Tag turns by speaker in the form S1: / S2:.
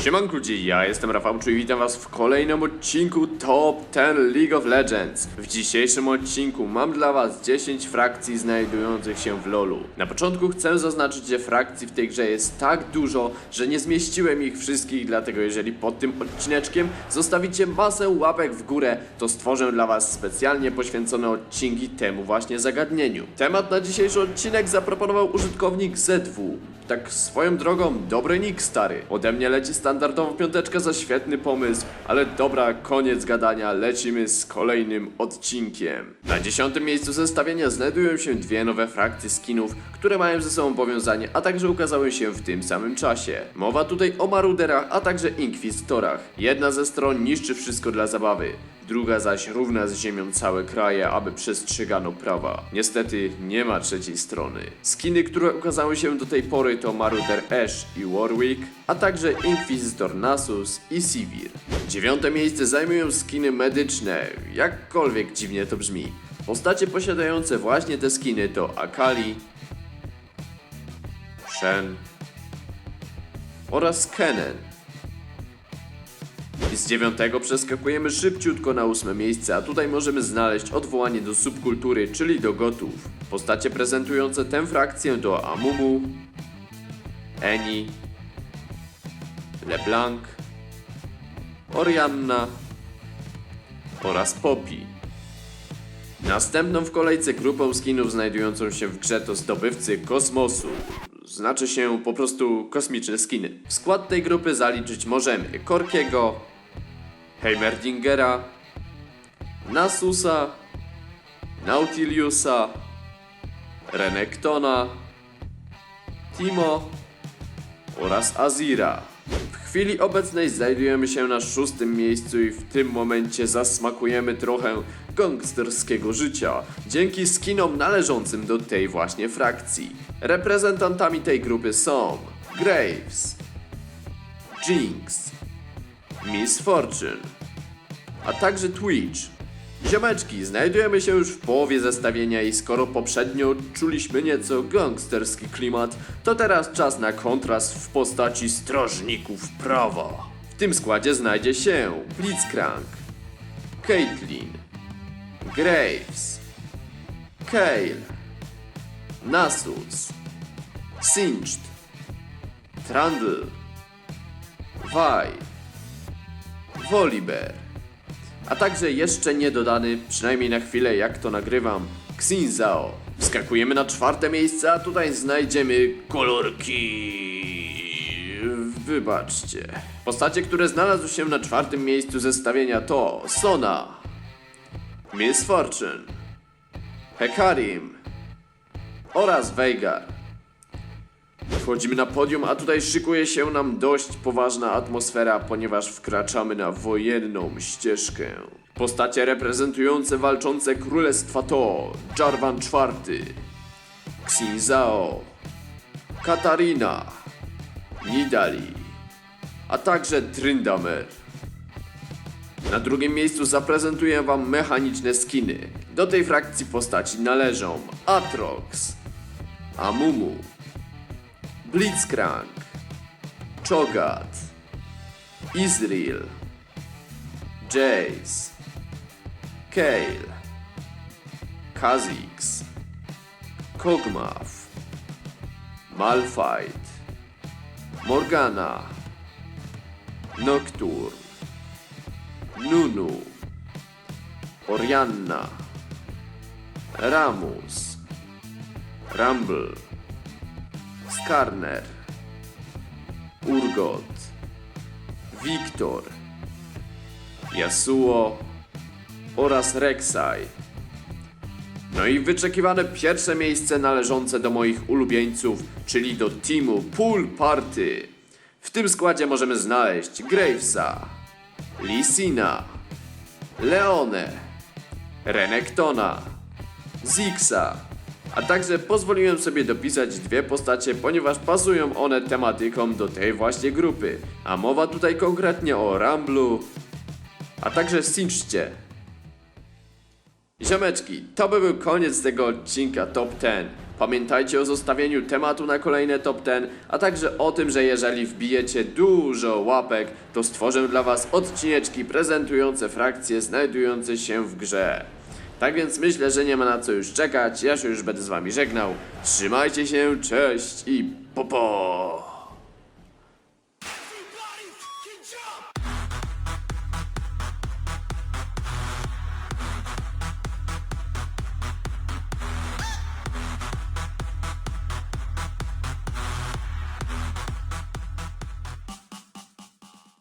S1: Siemanku ludzi, ja jestem Rafał Czu i witam was w kolejnym odcinku Top 10 League of Legends. W dzisiejszym odcinku mam dla was 10 frakcji znajdujących się w LoLu. Na początku chcę zaznaczyć, że frakcji w tej grze jest tak dużo, że nie zmieściłem ich wszystkich, dlatego jeżeli pod tym odcineczkiem zostawicie masę łapek w górę, to stworzę dla was specjalnie poświęcone odcinki temu właśnie zagadnieniu. Temat na dzisiejszy odcinek zaproponował użytkownik ZW. Tak swoją drogą, dobry nick stary. Ode mnie leci standardowo piąteczka za świetny pomysł, ale dobra, koniec gadania, lecimy z kolejnym odcinkiem. Na dziesiątym miejscu zestawienia znajdują się dwie nowe frakcje skinów, które mają ze sobą powiązanie, a także ukazały się w tym samym czasie. Mowa tutaj o maruderach, a także inkwizytorach. Jedna ze stron niszczy wszystko dla zabawy, druga zaś równa z ziemią całe kraje, aby przestrzegano prawa. Niestety nie ma trzeciej strony. Skiny, które ukazały się do tej pory to Maruder Ash i Warwick, a także Inkwizytor Nasus i Sivir. Dziewiąte miejsce zajmują skiny medyczne, jakkolwiek dziwnie to brzmi. Postacie posiadające właśnie te skiny to Akali, Shen oraz Kennen. Z dziewiątego przeskakujemy szybciutko na ósme miejsce, a tutaj możemy znaleźć odwołanie do subkultury, czyli do gotów. Postacie prezentujące tę frakcję to Amumu, Eni, LeBlanc, Orianna oraz Poppy. Następną w kolejce grupą skinów znajdującą się w grze to zdobywcy kosmosu. Znaczy się po prostu kosmiczne skiny. W skład tej grupy zaliczyć możemy Korkiego, Heimerdingera, Nasusa, Nautiliusa, Renektona, Timo oraz Azira. Chwili obecnej znajdujemy się na szóstym miejscu i w tym momencie zasmakujemy trochę gangsterskiego życia dzięki skinom należącym do tej właśnie frakcji. Reprezentantami tej grupy są Graves, Jinx, Miss Fortune, a także Twitch. Ziomeczki, znajdujemy się już w połowie zestawienia i skoro poprzednio czuliśmy nieco gangsterski klimat, to teraz czas na kontrast w postaci strażników prawa. W tym składzie znajdzie się Blitzcrank, Caitlyn, Graves, Kale, Nasus, Singed, Trundle, Vi, Volibear, a także jeszcze nie dodany, przynajmniej na chwilę jak to nagrywam, Xinzao. Wskakujemy na czwarte miejsce, a tutaj znajdziemy kolorki. Wybaczcie. Postacie, które znalazły się na czwartym miejscu zestawienia to Sona, Miss Fortune, Hekarim oraz Veigar. Wchodzimy na podium, a tutaj szykuje się nam dość poważna atmosfera, ponieważ wkraczamy na wojenną ścieżkę. Postacie reprezentujące walczące królestwa to Jarvan IV, Xinzao, Katarina, Nidali, a także Tryndamere. Na drugim miejscu zaprezentuję wam mechaniczne skiny. Do tej frakcji postaci należą Atrox, Amumu, Blitzcrank, Cho'Gath, Israel, Jace, Kale, Kha'Zix, Kog'Maw, Malphite, Morgana, Nocturne, Nunu, Orianna, Ramus, Rumble, Skarner, Urgot, Wiktor, Yasuo oraz Rek'Sai. No i wyczekiwane pierwsze miejsce należące do moich ulubieńców, czyli do teamu Pool Party. W tym składzie możemy znaleźć Gravesa, Lisina, Leone, Renektona, Zixa, a także pozwoliłem sobie dopisać dwie postacie, ponieważ pasują one tematyką do tej właśnie grupy. A mowa tutaj konkretnie o Ramblu, a także Sinchcie. Ziomeczki, to by był koniec tego odcinka Top 10. Pamiętajcie o zostawieniu tematu na kolejne top 10, a także o tym, że jeżeli wbijecie dużo łapek, to stworzę dla Was odcineczki prezentujące frakcje znajdujące się w grze. Tak więc myślę, że nie ma na co już czekać, ja się już będę z Wami żegnał. Trzymajcie się, cześć i popo!